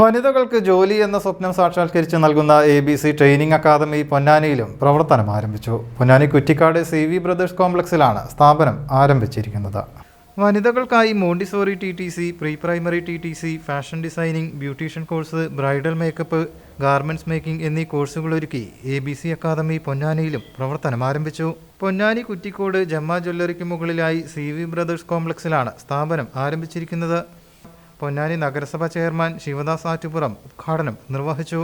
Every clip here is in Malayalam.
വനിതകൾക്ക് ജോലി എന്ന സ്വപ്നം സാക്ഷാത്കരിച്ച് നൽകുന്ന A B C training academy പൊന്നാനിയിലും പ്രവർത്തനം ആരംഭിച്ചു. Ponnani Kuttikkad C V brothers കോംപ്ലക്സിലാണ് സ്ഥാപനം ആരംഭിച്ചിരിക്കുന്നത്. വനിതകൾക്കായി Montessori T T C pre primary T T C fashion designing beautician course bridal makeup garments making എന്നീ കോഴ്സുകളൊരുക്കി എ ബി സി അക്കാദമി പൊന്നാനിയിലും പ്രവർത്തനം ആരംഭിച്ചു. പൊന്നാനി കുറ്റിക്കോട് ജമ്മ ജ്വല്ലറിക്ക് മുകളിലായി സി വി ബ്രദേഴ്സ് കോംപ്ലക്സിലാണ് സ്ഥാപനം ആരംഭിച്ചിരിക്കുന്നത്. പൊന്നാനി നഗരസഭ ചെയർമാൻ ശിവദാസ് ആറ്റുപുറം ഉദ്ഘാടനം നിർവഹിച്ചു.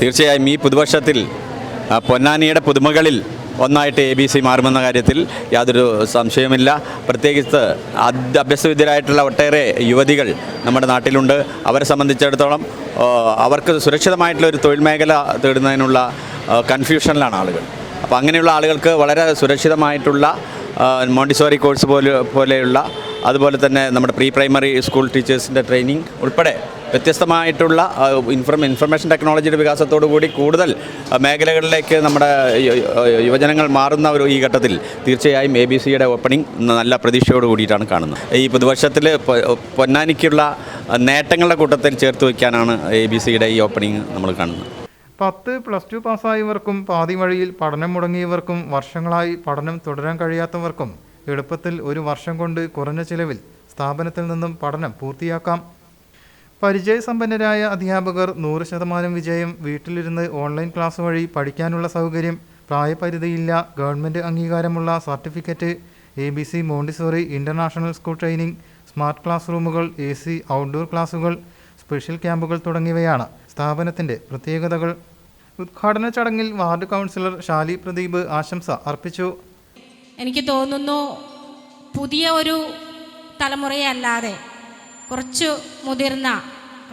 തീർച്ചയായും ഈ പുതുവർഷത്തിൽ പൊന്നാനിയുടെ പുതുമകളിൽ ഒന്നായിട്ട് എ ബി സി മാറുമെന്ന കാര്യത്തിൽ യാതൊരു സംശയമില്ല പ്രത്യേകിച്ച് അഭ്യസവിദ്യരായിട്ടുള്ള ഒട്ടേറെ യുവതികൾ നമ്മുടെ നാട്ടിലുണ്ട്. അവരെ സംബന്ധിച്ചിടത്തോളം അവർക്ക് സുരക്ഷിതമായിട്ടുള്ള ഒരു തൊഴിൽ മേഖല തേടുന്നതിനുള്ള കൺഫ്യൂഷനിലാണ് ആളുകൾ. അപ്പോൾ അങ്ങനെയുള്ള ആളുകൾക്ക് വളരെ സുരക്ഷിതമായിട്ടുള്ള മോണ്ടിസോറി കോഴ്സ് പോലെ പോലെയുള്ള അതുപോലെ തന്നെ നമ്മുടെ പ്രീ പ്രൈമറി സ്കൂൾ ടീച്ചേഴ്സിന്റെ ട്രെയിനിങ് ഉൾപ്പെടെ വ്യത്യസ്തമായിട്ടുള്ള ഇൻഫർമ ഇൻഫർമേഷൻ ടെക്നോളജിയുടെ വികാസത്തോടു കൂടി കൂടുതൽ മേഖലകളിലേക്ക് നമ്മുടെ യുവജനങ്ങൾ മാറുന്ന ഒരു ഈ ഘട്ടത്തിൽ തീർച്ചയായും എ ബി സിയുടെ ഓപ്പണിംഗ് നല്ല പ്രതീക്ഷയോട് കൂടിയിട്ടാണ് കാണുന്നത്. ഈ പുതുവർഷത്തിൽ പൊന്നാനിക്കുള്ള നേട്ടങ്ങളുടെ കൂട്ടത്തിൽ ചേർത്ത് വയ്ക്കാനാണ് എ ബി സിയുടെ ഈ ഓപ്പണിംഗ് നമ്മൾ കാണുന്നത്. പത്ത് പ്ലസ് ടു പാസ്സായവർക്കും പാതി വഴിയിൽ പഠനം മുടങ്ങിയവർക്കും വർഷങ്ങളായി പഠനം തുടരാൻ കഴിയാത്തവർക്കും എളുപ്പത്തിൽ ഒരു വർഷം കൊണ്ട് കുറഞ്ഞ ചിലവിൽ സ്ഥാപനത്തിൽ നിന്നും പഠനം പൂർത്തിയാക്കാം. പരിചയസമ്പന്നരായ അധ്യാപകർ നൂറ് ശതമാനം വിജയം വീട്ടിലിരുന്ന് ഓൺലൈൻ ക്ലാസ് വഴി പഠിക്കാനുള്ള സൗകര്യം പ്രായപരിധിയില്ല ഗവൺമെന്റ് അംഗീകാരമുള്ള certificate A B C Montessori international school training smart class റൂമുകൾ എ സി ഔട്ട്ഡോർ ക്ലാസുകൾ സ്പെഷ്യൽ ക്യാമ്പുകൾ തുടങ്ങിയവയാണ് സ്ഥാപനത്തിന്റെ പ്രത്യേകതകൾ. ഉദ്ഘാടന ചടങ്ങിൽ വാർഡ് കൗൺസിലർ ഷാലി പ്രദീപ് ആശംസ അർപ്പിച്ചു. എനിക്ക് തോന്നുന്നു പുതിയ ഒരു തലമുറയെ അല്ലാതെ കുറച്ച് മുതിർന്ന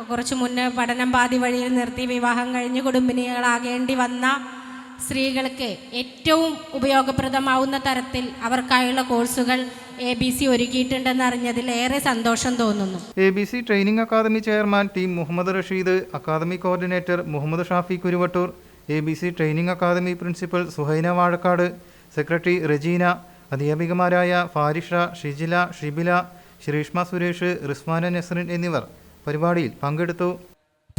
കുറച്ച് മുന്നേ പഠനം പാതി വഴിയിൽ നിർത്തി വിവാഹം കഴിഞ്ഞ് കുടുംബിനികളാകേണ്ടി വന്ന സ്ത്രീകൾക്ക് ഏറ്റവും ഉപയോഗപ്രദമാവുന്ന തരത്തിൽ അവർക്കായുള്ള കോഴ്സുകൾ എ ബി സി ഒരുക്കിയിട്ടുണ്ടെന്ന് അറിഞ്ഞതിൽ ഏറെ സന്തോഷം തോന്നുന്നു. A B C training academy chairman T Muhammad Rasheed academy coordinator Muhammad Shafi Kuruvattoor A B C training academy principal Suhaina Vazhakkad secretary Regina അധ്യാപികമാരായ Farisha Shijila Shibila Sreeshma Suresh Rismana Nasrin എന്നിവർ പരിപാടിയിൽ പങ്കെടുത്തു.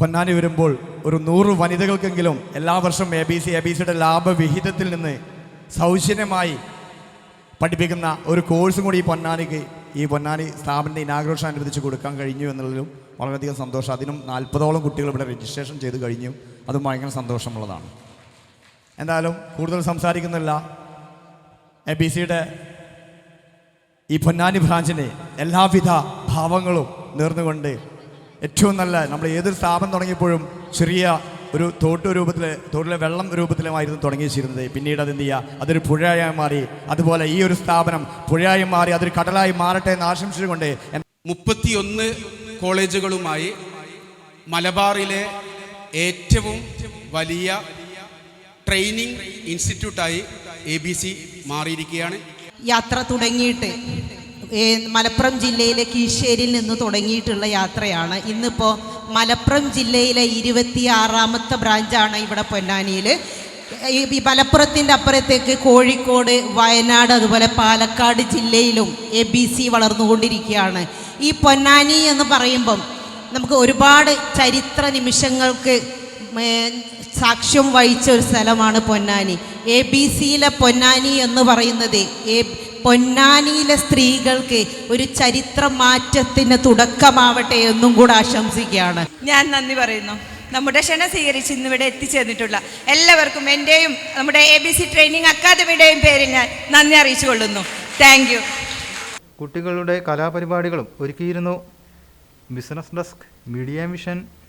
പൊന്നാനി വരുമ്പോൾ ഒരു നൂറ് വനിതകൾക്കെങ്കിലും എല്ലാ വർഷവും A B C A B സിയുടെ ലാഭവിഹിതത്തിൽ നിന്ന് സൗജന്യമായി പഠിപ്പിക്കുന്ന ഒരു കോഴ്സും കൂടി ഈ പൊന്നാനിക്ക് ഈ പൊന്നാനി സ്ഥാപനത്തെ ഇനാഗ്രേഷൻ അനുവദിച്ച് കൊടുക്കാൻ കഴിഞ്ഞു എന്നുള്ളതിലും വളരെയധികം സന്തോഷം. അതിനും നാൽപ്പതോളം കുട്ടികൾ ഇവിടെ രജിസ്ട്രേഷൻ ചെയ്ത് കഴിഞ്ഞു. അതും ഭയങ്കര സന്തോഷമുള്ളതാണ്. എന്തായാലും കൂടുതൽ സംസാരിക്കുന്നില്ല. എ ബി സിയുടെ ഈ പൊന്നാനി ബ്രാഞ്ചിന് എല്ലാവിധ ഭാവങ്ങളും നേർന്നുകൊണ്ട് ഏറ്റവും നല്ല നമ്മൾ ഏതൊരു സ്ഥാപനം തുടങ്ങിയപ്പോഴും ചെറിയ ഒരു തോട്ട് രൂപത്തിൽ തോട്ടിലെ വെള്ളം രൂപത്തിലുമായിരുന്നു തുടങ്ങിച്ചിരുന്നത്. പിന്നീട് അത് എന്ത് ചെയ്യുക? അതൊരു പുഴയായി മാറി. അതുപോലെ ഈ ഒരു സ്ഥാപനം പുഴയായി മാറി അതൊരു കടലായി മാറട്ടെ എന്ന് ആശംസിച്ചുകൊണ്ട് മുപ്പത്തിയൊന്ന് കോളേജുകളുമായി മലബാറിലെ ഏറ്റവും വലിയ ട്രെയിനിങ് ഇൻസ്റ്റിറ്റ്യൂട്ടായി എ ബി സി മാറിയിരിക്കുകയാണ്. യാത്ര തുടങ്ങിയിട്ട് മലപ്പുറം ജില്ലയിലെ കീഴ്ശ്ശേരിയിൽ നിന്ന് തുടങ്ങിയിട്ടുള്ള യാത്രയാണ്. ഇന്നിപ്പോൾ മലപ്പുറം ജില്ലയിലെ ഇരുപത്തിയാറാമത്തെ ബ്രാഞ്ചാണ് ഇവിടെ പൊന്നാനിയിൽ ഈ മലപ്പുറത്തിന്റെ അപ്പുറത്തേക്ക് കോഴിക്കോട് വയനാട് അതുപോലെ പാലക്കാട് ജില്ലയിലും എ ബി സി വളർന്നുകൊണ്ടിരിക്കുകയാണ്. ഈ പൊന്നാനി എന്ന് പറയുമ്പം നമുക്ക് ഒരുപാട് ചരിത്ര നിമിഷങ്ങൾക്ക് സാക്ഷ്യം വഹിച്ച ഒരു സ്ഥലമാണ് പൊന്നാനി. എ ബി സിയിലെ പൊന്നാനി എന്ന് പറയുന്നത് എ പൊന്നാനിയിലെ സ്ത്രീകൾക്ക് ഒരു ചരിത്ര മാറ്റത്തിന് തുടക്കമാവട്ടെ എന്നും കൂടെ ആശംസിക്കുകയാണ്. ഞാൻ നന്ദി പറയുന്നു. നമ്മുടെ ക്ഷണ സ്വീകരിച്ച് ഇന്നിവിടെ എത്തിച്ചേർന്നിട്ടുള്ള എല്ലാവർക്കും എന്റെയും നമ്മുടെ എ ബി സി ട്രെയിനിങ് അക്കാദമിയുടെയും പേരിൽ ഞാൻ നന്ദി അറിയിച്ചു കൊള്ളുന്നു താങ്ക് യു കുട്ടികളുടെ കലാപരിപാടികളും ഒരുക്കിയിരുന്നു ബിസിനസ് ഡെസ്ക് മീഡിയ മിഷൻ